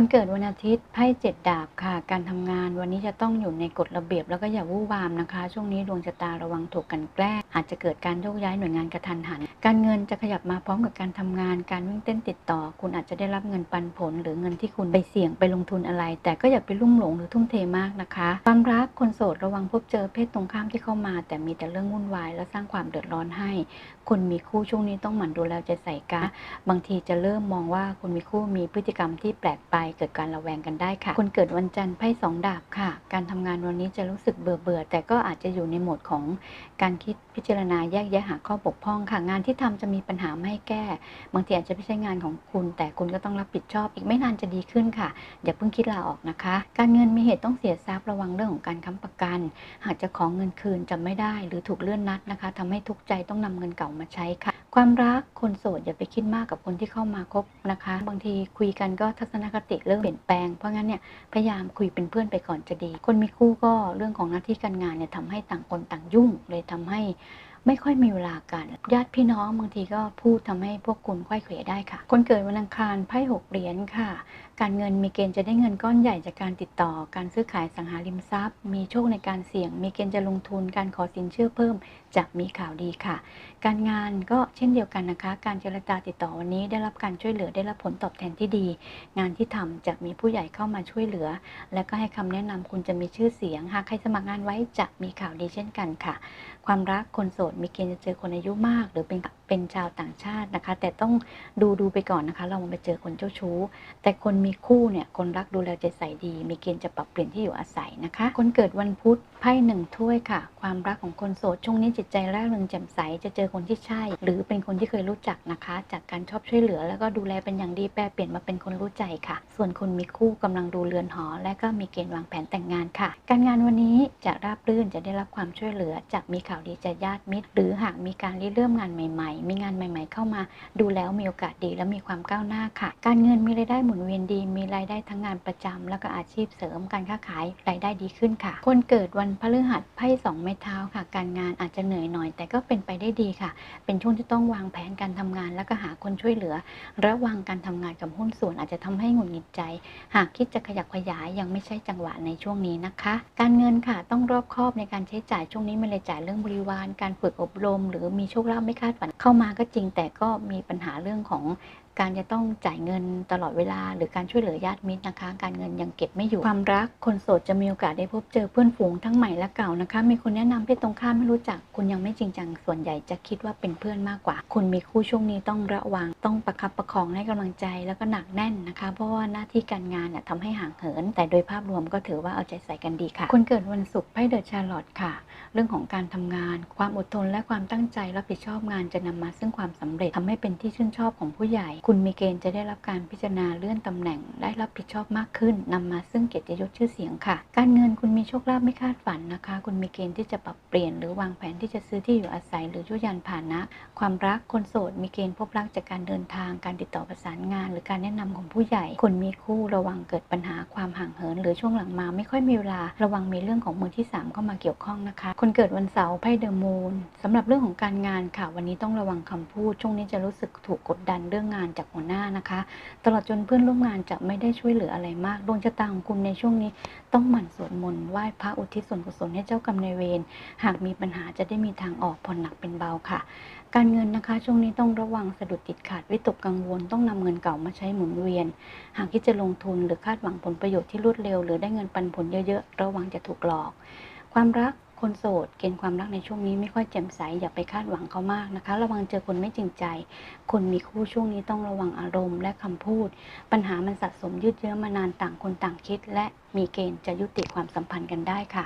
คนเกิดวันอาทิตย์ไพ่เจ็ดดาบค่ะ การทำงานวันนี้จะต้องอยู่ในกฎระเบียบแล้วก็อย่าวู่วามนะคะ ช่วงนี้ดวงชะตาระวังถูกกันแกล้งอาจจะเกิดการโยกย้ายหน่วยงานกระทันหันการเงินจะขยับมาพร้อมกับการทำงาน การวิ่งเต้นติดต่อ คุณอาจจะได้รับเงินปันผล หรือเงินที่คุณไปเสี่ยงไปลงทุนอะไร แต่ก็อย่าไปลุ่มหลงหรือทุ่มเทมากนะคะความรักคนโสดระวังพบเจอเพศตรงข้ามที่เข้ามา แต่มีแต่เรื่องวุ่นวายและสร้างความเดือดร้อนให้ คนมีคู่ช่วงนี้ต้องหมั่นดูแลใจใส่กันบางทีจะเริ่มมองว่าคนมีคู่มีพฤติกรรมที่แปลกไปเกิดการระแวงกันได้ค่ะ คนเกิดวันจันทร์ไพ่สองดาบค่ะ การทำงานวันนี้จะรู้สึกเบื่อเบื่อแต่ก็อาจจะอยู่ในโหมดของการคิดพิจารณาแยกแยะหาข้อบกพร่องค่ะงานที่ทำจะมีปัญหาไม่แก้ บางทีอาจจะไม่ใช่งานของคุณ แต่คุณก็ต้องรับผิดชอบ อีกไม่นานจะดีขึ้นค่ะ อย่าเพิ่งคิดลาออกนะคะ การเงินมีเหตุต้องเสียทรัพย์ระวังเรื่องของการค้ำประกัน หากจะขอเงินคืนจะไม่ได้ หรือถูกเลื่อนนัดนะคะทำให้ทุกใจต้องนำเงินเก่ามาใช้ค่ะ ความรักคนโสดอย่าไปคิดมากกับคนที่เข้ามาคบนะคะ บางทีคุยกันก็ทัศนคติเริ่มเปลี่ยนแปลงเพราะงั้นเนี่ยพยายามคุยเป็นเพื่อนไปก่อนจะดี คนมีคู่ก็เรื่องของหน้าที่การงานเนี่ยทำให้ต่างคนต่างยุ่ง เลยทำให้ ไม่ค่อยมีเวลากัน ญาติพี่น้องบางทีก็พูดทำให้พวกคุณค่อยเขวได้ค่ะ คนเกิดวันอังคารไพ่หกเหรียญค่ะ การเงินมีเกณฑ์จะได้เงินก้อนใหญ่จากการติดต่อ การซื้อขายสังหาริมทรัพย์ มีโชคในการเสี่ยง มีเกณฑ์จะลงทุนการขอสินเชื่อเพิ่มจะมีข่าวดีค่ะ การงานก็เช่นเดียวกันนะคะ การเจรจาติดต่อวันนี้ได้รับการช่วยเหลือได้รับผลตอบแทนที่ดี งานที่ทำจะมีผู้ใหญ่เข้ามาช่วยเหลือ และก็ให้คำแนะนำคุณจะมีชื่อเสียงหากใครสมัครงานไว้จะมีข่าวดีเช่นกันค่ะ ความรักคนโสดมีเกณฑ์จะเจอคนอายุมาก หรือเป็น เป็นชาวต่างชาตินะคะ แต่ต้องดูดูไปก่อนนะคะ เราไปเจอคนเจ้าชู้ แต่คนมีคู่เนี่ยคนรักดูแลใจใส่ดี มีเกณฑ์จะปรับเปลี่ยนที่อยู่อาศัยนะคะ คนเกิดวันพุธไพ่หนึ่งถ้วยค่ะ ความรักของคนโสดช่วงนี้จิตใจร่าเริงแจ่มใสจะเจอคนที่ใช่ หรือเป็นคนที่เคยรู้จักนะคะ จากการชอบช่วยเหลือ แล้วก็ดูแลเป็นอย่างดีแปลเปลี่ยนมาเป็นคนรู้ใจค่ะ ส่วนคนมีคู่กำลังดูเรือนหอ และก็มีเกณฑ์วางแผนแต่งงานค่ะ การงานวันนี้จะราบรื่นจะได้รับความช่วยเหลือจะมีข่าวดีจากญาติมิตร หรือหากมีการริเริ่มงานใหม่มีงานใหม่ ๆ เข้ามา ดูแล้วมีโอกาสดีและมีความก้าวหน้าค่ะ การเงินมีรายได้หมุนเวียนดี มีรายได้ทั้งงานประจำแล้วก็อาชีพเสริมการค้าขายรายได้ดีขึ้นค่ะ คนเกิดวันพฤหัสไพ่สองไม้เท้าค่ะ การงานอาจจะเหนื่อยหน่อย แต่ก็เป็นไปได้ดีค่ะ เป็นช่วงที่ต้องวางแผนการทำงาน แล้วก็หาคนช่วยเหลือ ระวังการทำงานกับหุ้นส่วนอาจจะทำให้หงุดหงิดใจ หากคิดจะขยับขยายยังไม่ใช่จังหวะในช่วงนี้นะคะ การเงินค่ะต้องรอบคอบในการใช้จ่ายช่วงนี้ไม่เลยจ่ายเรื่องบริวาร การฝึกอบรม หรือมีโชคลาภไม่คาดฝันเข้ามาก็จริงแต่ก็มีปัญหาเรื่องของ การจะต้องจ่ายเงินตลอดเวลา หรือการช่วยเหลือญาติมิตรนะคะ การเงินยังเก็บไม่อยู่ความรัก คนโสดจะมีโอกาสได้พบเจอเพื่อนฝูงทั้งใหม่และเก่านะคะ มีคนแนะนำเพศตรงข้ามไม่รู้จัก คุณยังไม่จริงจังส่วนใหญ่จะคิดว่าเป็นเพื่อนมากกว่า คุณมีคู่ช่วงนี้ต้องระวังต้องประคับประคองให้กำลังใจแล้วก็หนักแน่นนะคะ เพราะว่าหน้าที่การงานเนี่ยทำให้ห่างเหิน แต่โดยภาพรวมก็ถือว่าเอาใจใส่กันดีค่ะ คนเกิดวันศุกร์ไพ่เดอะชาร์ลอตค่ะ เรื่องของการทำงาน ความอดทนและความตั้งใจรับผิดชอบงานจะนำมาซึ่งความสำเร็จทำให้เป็นที่ชื่นชอบของผู้ใหญ่คุณมีเกณฑ์จะได้รับการพิจารณาเลื่อนตำแหน่ง ได้รับผิดชอบมากขึ้นนำมาซึ่งเกียรติยศชื่อเสียงค่ะ การเงินคุณมีโชคลาภไม่คาดฝันนะคะ คุณมีเกณฑ์ที่จะปรับเปลี่ยนหรือวางแผนที่จะซื้อที่อยู่อาศัยหรือยุยานผ่านนะ ความรักคนโสดมีเกณฑ์พบรักจากการเดินทาง การติดต่อประสานงาน หรือการแนะนำของผู้ใหญ่ คนมีคู่ระวังเกิดปัญหาความห่างเหิน หรือช่วงหลังมาไม่ค่อยมีเวลา ระวังมีเรื่องของมือที่สามเข้ามาเกี่ยวข้องนะคะ คนเกิดวันเสาร์ไพ่เดอะมูนสำหรับเรื่องของการงานค่ะ วันนี้ต้องระวังคำพูด ช่วงนี้จะรู้สึกถูกกดดันเรื่องงานจากหัวหน้านะคะ ตลอดจนเพื่อนร่วมงานจะไม่ได้ช่วยเหลืออะไรมาก ดวงชะตาของคุณในช่วงนี้ ต้องหมั่นสวดมนต์ไหว้พระอุทิศส่วนกุศลให้เจ้ากรรมนายเวรหากมีปัญหาจะได้มีทางออกผ่อนหนักเป็นเบาค่ะ การเงินนะคะ ช่วงนี้ต้องระวังสะดุดติดขัดวิตกกังวล ต้องนำเงินเก่ามาใช้หมุนเวียน หากที่จะลงทุนหรือคาดหวังผลประโยชน์ที่รวดเร็ว หรือได้เงินปันผลเยอะๆระวังจะถูกหลอก ความรัก คนโสดเกณฑ์ความรักในช่วงนี้ไม่ค่อยแจ่มใสอย่าไปคาดหวังเขามากนะคะ ระวังเจอคนไม่จริงใจ คนมีคู่ช่วงนี้ต้องระวังอารมณ์และคำพูด ปัญหามันสะสมยืดเยื้อมานานต่างคนต่างคิด และมีเกณฑ์จะยุติความสัมพันธ์กันได้ค่ะ